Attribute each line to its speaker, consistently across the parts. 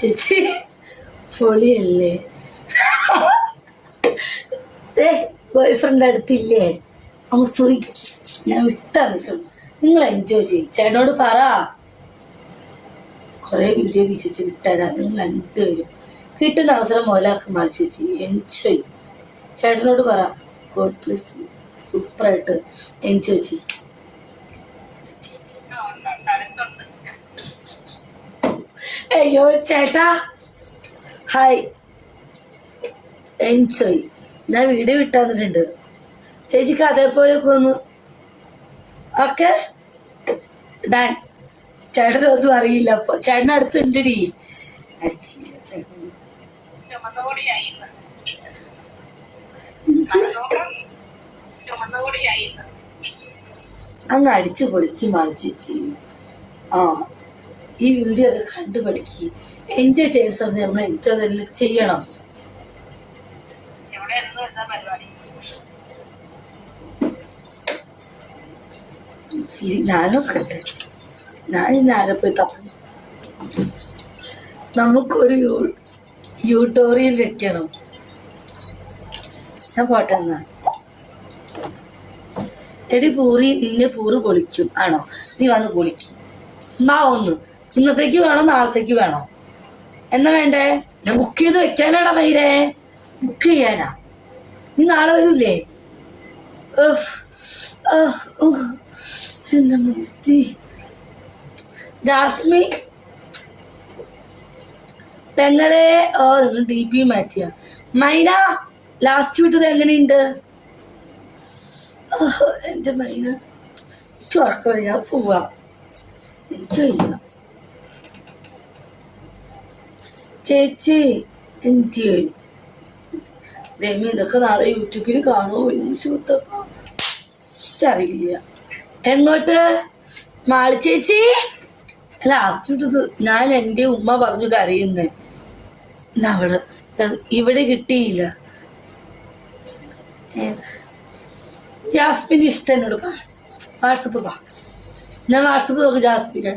Speaker 1: ചേച്ചി. പൊളിയല്ലേ. ഏ ബോയ് ഫ്രണ്ട് അടുത്തില്ലേ? അങ്ങ് സൂയിക്ക് ഞാൻ വിട്ടാ നിൽക്കണം. നിങ്ങൾ എൻജോയ് ചെയ്യും. ചേട്ടനോട് പറ. കുറേ വീഡിയോ വീശിച്ച് വിട്ടാരാ. നിങ്ങൾ രണ്ടുപേരും. കിട്ടുന്ന അവസരം മുതലാക്കി മാളിച്ച് വെച്ച് എൻജോയ് ചേട്ടനോട് പറ. ഗോഡ് സൂപ്പറായിട്ട് എൻജോയ് ചെയ്യും. അയ്യോ ചേട്ടാ. ഹായ്. എൻജോയ്. ഞാൻ വീഡിയോ വിട്ടാന്നിട്ടുണ്ട് ചേച്ചിക്ക് അതേപോലെ ഒന്ന് ഓക്കെ ഡാൻ ചേട്ടനൊന്നും അറിയില്ല അപ്പൊ. ചേട്ടൻ അടുത്തുണ്ടടി.
Speaker 2: ചുമന്നുകൂടിയായി ഇന്ന്.
Speaker 1: അങ്ങ് അടിച്ചു പൊളിച്ചു മാറി ചേച്ചി ആ. ഈ വീഡിയോ ഒക്കെ കണ്ടു പഠിക്കുക എൻജോയ് ചെയ്യുന്ന സമയത്ത് നമ്മൾ എൻജോയ് എല്ലാം ചെയ്യണം.
Speaker 2: ഇവിടെ എന്നും എന്താ പരിപാടി?
Speaker 1: ഞാനൊക്കെ ഞാൻ ഇന്ന് ആരെ പോയി തപ്പും. നമുക്കൊരു യൂട്ടോറിയൽ വെക്കണം. ഞാൻ പോട്ടെ എന്നാ. എടി പൂറി നിന്നെ പൂറ് പൊളിക്കും. ആണോ? നീ വന്ന് പൊളിക്കും. എന്നാ ഒന്ന്. ഇന്നത്തേക്ക് വേണോ നാളത്തേക്ക് വേണോ? എന്നാ വേണ്ടേ? ഞാൻ ബുക്ക് ചെയ്ത് വെക്കാനാടാ മൈരേ ബുക്ക് ചെയ്യാനാ? നീ നാളെ വരൂലേ ജാസ്മി. പെങ്ങളെ ഓ ഡി പി മാറ്റിയ. മൈന ലാസ്റ്റ് വിട്ടത് എങ്ങനെയുണ്ട്? എന്റെ മൈന. ചുറക്കം ഞാൻ പോവാ. ചേച്ചി എന്ത് ദൈവം ഇതൊക്കെ നാളെ യൂട്യൂബിൽ കാണുമോ ശൂത്തപ്പ അറിയില്ല എങ്ങോട്ട്? മാളി ചേച്ചി? അല്ല അച്ചുട്ടത് ഞാൻ എന്റെ ഉമ്മ പറഞ്ഞു കരയുന്നേ. അവൾ ഇവിടെ കിട്ടിയില്ല. ജാസ്മിന്റെ ഇഷ്ടം എന്നോട് വാട്സപ്പ് വാ ഞാൻ വാട്സപ്പ് നോക്ക് ജാസ്മിനെ.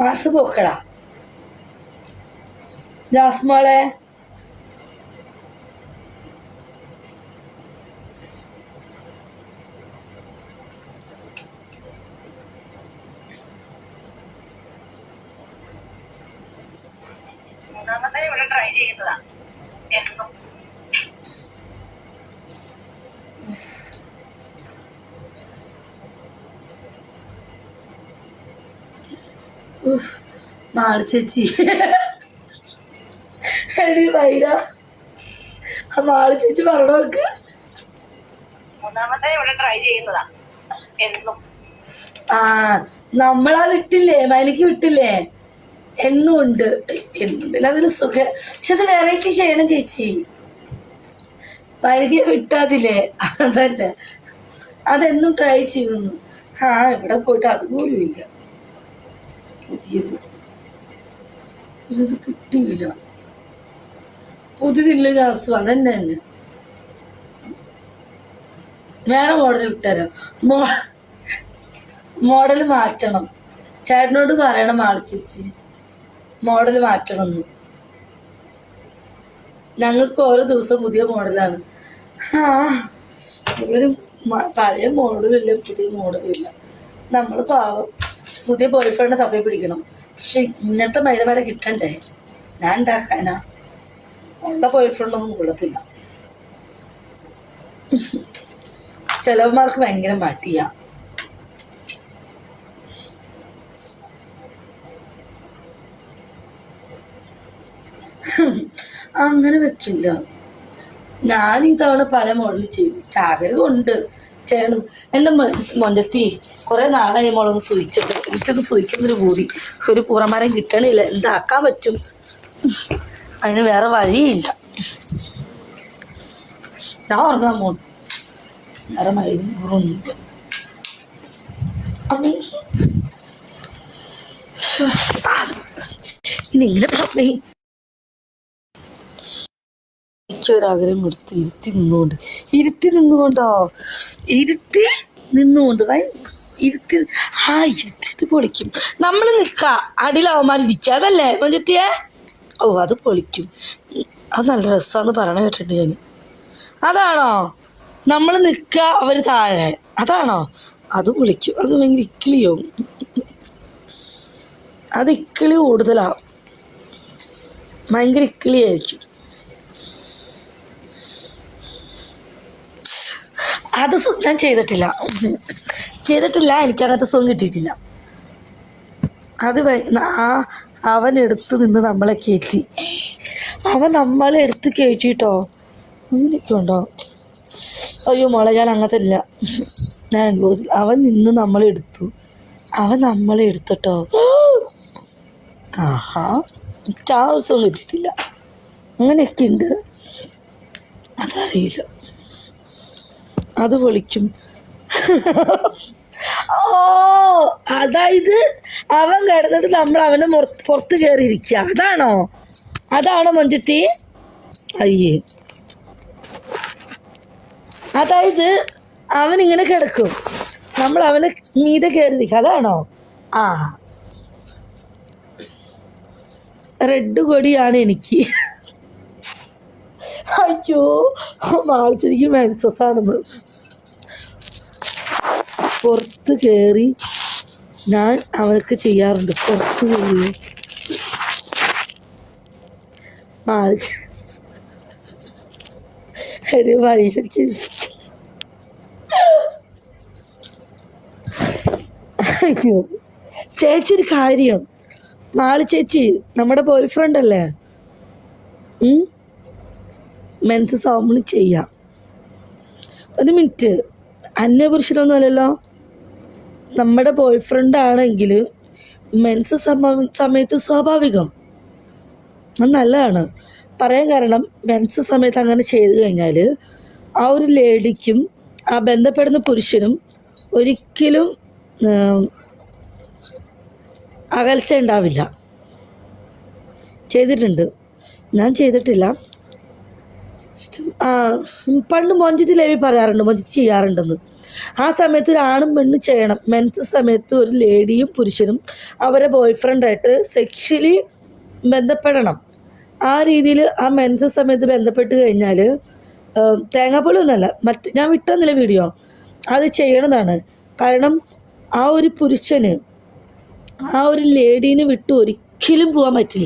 Speaker 1: വാട്സപ്പ് നോക്കടാ. ജാസ്മോളെ
Speaker 2: മൂന്നാമത്തെ ഇവിടെ ട്രൈ ചെയ്യുന്നതാ. എന്നും
Speaker 1: മാളി ചേച്ചി. എടി വൈര. ആ മാളി ചേച്ചി പറഞ്ഞോക്ക്
Speaker 2: ഒന്നാമത്തെ ഇവിടെ ട്രൈ ചെയ്യുന്നതാ. എന്നും.
Speaker 1: ആ നമ്മളാ വിട്ടില്ലേ? മൈനക്ക് വിട്ടില്ലേ? എന്നും ഉണ്ട്. എന്നുണ്ടല്ലോ അതൊരു സുഖ. പക്ഷെ അത് വേറെ ചെയ്യണം ചേച്ചി. മൈനക്ക് വിട്ടാതില്ലേ? അതല്ല. അതെന്നും ട്രൈ ചെയ്യുന്നു. ആ ഇവിടെ പോയിട്ട് അതുപോലും ഇല്ല. പുതിയത്. പുതിയത് കിട്ടിയില്ല. പുതിയതില്ല ജാസു അതന്നെ തന്നെ. വേറെ മോഡൽ വിട്ടുതരാം മോ മോഡൽ മാറ്റണം. ചേട്ടനോട് പറയണം ആളിച്ചേച്ചി. മോഡൽ മാറ്റണം എന്ന് ഞങ്ങൾക്ക് ഓരോ ദിവസം പുതിയ മോഡലാണ്. ആ പഴയ മോഡലും ഇല്ല പുതിയ മോഡലും ഇല്ല. നമ്മൾ പാവം. പുതിയ ബോയ് ഫ്രണ്ട് തപ്പി പിടിക്കണം. പക്ഷെ ഇന്നത്തെ മൈലമേല കിട്ടണ്ടേ? ഞാൻ ഉണ്ടാക്കാനാ ഉള്ള ബോയ് ഫ്രണ്ടൊന്നും കൊള്ളത്തില്ല. ചിലവന്മാർക്ക് ഭയങ്കര മടിയാ. അങ്ങനെ വെച്ചില്ല ഞാൻ ഈ തവണ പല മോഡൽ ചെയ്യും. ആഗ്രഹമുണ്ട് ചെയ്യണം എന്റെ മൊഞ്ചത്തി കുറെ നാളായി മോളൊന്ന് സൂചിച്ചിട്ട് എനിക്കൊന്ന് സൂചിക്കുന്നൊരു കൂടി ഒരു പുറമരം കിട്ടണില്ല. എന്താക്കാൻ പറ്റും. അതിന് വേറെ വഴിയില്ല. ഞാൻ ഉറങ്ങാൻ പോണു. വേറെ മരുന്നൊന്നുമില്ല ഇനി ഇങ്ങനെ പറഞ്ഞേ എനിക്കൊരാഗ്രഹം എടുത്ത് ഇരുത്തി നിന്നുകൊണ്ട്. ഇരുത്തി നിന്നുകൊണ്ടോ? ഇരുത്തി നിന്നുകൊണ്ട്. ഇരുത്തി ആ ഇരുത്തിട്ട് പൊളിക്കും. നമ്മൾ നിൽക്ക അടിയിലാവന്മാർ ഇരിക്കുക അതല്ലേ മഞ്ചത്തിയെ ഓ അത് പൊളിക്കും. അത് നല്ല രസമാണെന്ന് പറയണ കേട്ടിട്ടുണ്ട് ഞാൻ. അതാണോ? നമ്മൾ നിൽക്കുക അവർ താഴെ. അതാണോ? അത് പൊളിക്കും. അത് ഭയങ്കര ഇക്കിളിയോ? അത് ഇക്കിളി കൂടുതലാണ് ഭയങ്കര ഇക്കിളിയായിരിക്കും. അത് ഞാൻ ചെയ്തിട്ടില്ല. ചെയ്തിട്ടില്ല എനിക്ക് അങ്ങനത്തെ സുഖം കിട്ടിയിട്ടില്ല. അത് ആ അവൻ എടുത്ത് നിന്ന് നമ്മളെ കയറ്റി അവൻ നമ്മളെ എടുത്ത് കയറ്റിട്ടോ അങ്ങനെയൊക്കെ ഉണ്ടോ? അയ്യോ മോളെ ഞാൻ അങ്ങനത്തെ ഇല്ല. ഞാൻ അനുഭവിച്ചില്ല. അവൻ നിന്ന് നമ്മളെ എടുത്തു. അവൻ നമ്മളെ എടുത്തിട്ടോ? ആഹാ. ദിവസം കിട്ടിയിട്ടില്ല. അങ്ങനെയൊക്കെ ഉണ്ട്. അതറിയില്ല. അത് പൊളിക്കും ഓ അതായത് അവൻ കിടന്നിട്ട് നമ്മൾ അവനെ പുറത്ത് കയറിയിരിക്കുക അതാണോ? അതാണോ മഞ്ചത്തി അയ്യേ. അതായത് അവൻ ഇങ്ങനെ കിടക്കും. നമ്മൾ അവനെ മീതെ കയറിയിരിക്കുക അതാണോ? ആ. റെഡ് കൊടിയാണ് എനിക്ക്. അയ്യോ മാളിച്ചെനിക്ക് മെൻസസ് ആണെന്ന്. പുറത്ത് കയറി ഞാൻ അവൾക്ക് ചെയ്യാറുണ്ട്. പുറത്ത് കയറി മാളിച്ച. ഒരു മനുഷ്യൻ അയ്യോ ചേച്ചി ഒരു കാര്യം. മാളി ചേച്ചി നമ്മുടെ ബോയ്ഫ്രണ്ട് അല്ലേ? ഉം? മെൻസസ് ആവുമ്പോൾ ചെയ്യാം. ഒരു മിനിറ്റ് അന്യപുരുഷനൊന്നും അല്ലല്ലോ നമ്മുടെ ബോയ് ഫ്രണ്ട് ആണെങ്കിൽ മെൻസ് സമയത്ത് സ്വാഭാവികം. അത് നല്ലതാണ്. പറയാൻ കാരണം മെൻസ് സമയത്ത് അങ്ങനെ ചെയ്തു കഴിഞ്ഞാൽ ആ ഒരു ലേഡിക്കും ആ ബന്ധപ്പെടുന്ന പുരുഷനും ഒരിക്കലും അകൽച്ച ഉണ്ടാവില്ല. ചെയ്തിട്ടുണ്ട്. ഞാൻ ചെയ്തിട്ടില്ല. പണ്ട് മൊഞ്ചത്തി ലേവി പറയാറുണ്ട് മൊഞ്ചത്തി ചെയ്യാറുണ്ടെന്ന്. ആ സമയത്ത് ഒരു ആണും പെണ്ണും ചെയ്യണം. മെൻസ് സമയത്ത് ഒരു ലേഡിയും പുരുഷനും അവരെ ബോയ് ഫ്രണ്ടായിട്ട് സെക്ഷലി ബന്ധപ്പെടണം. ആ രീതിയിൽ ആ മെൻസ് സമയത്ത് ബന്ധപ്പെട്ട് കഴിഞ്ഞാൽ തേങ്ങാപ്പൊളി ഒന്നല്ല മറ്റ് ഞാൻ വിട്ടെന്നില്ല വീഡിയോ അത് ചെയ്യണതാണ്. കാരണം ആ ഒരു പുരുഷന് ആ ഒരു ലേഡീനെ വിട്ട് ഒരിക്കലും പോകാൻ പറ്റില്ല.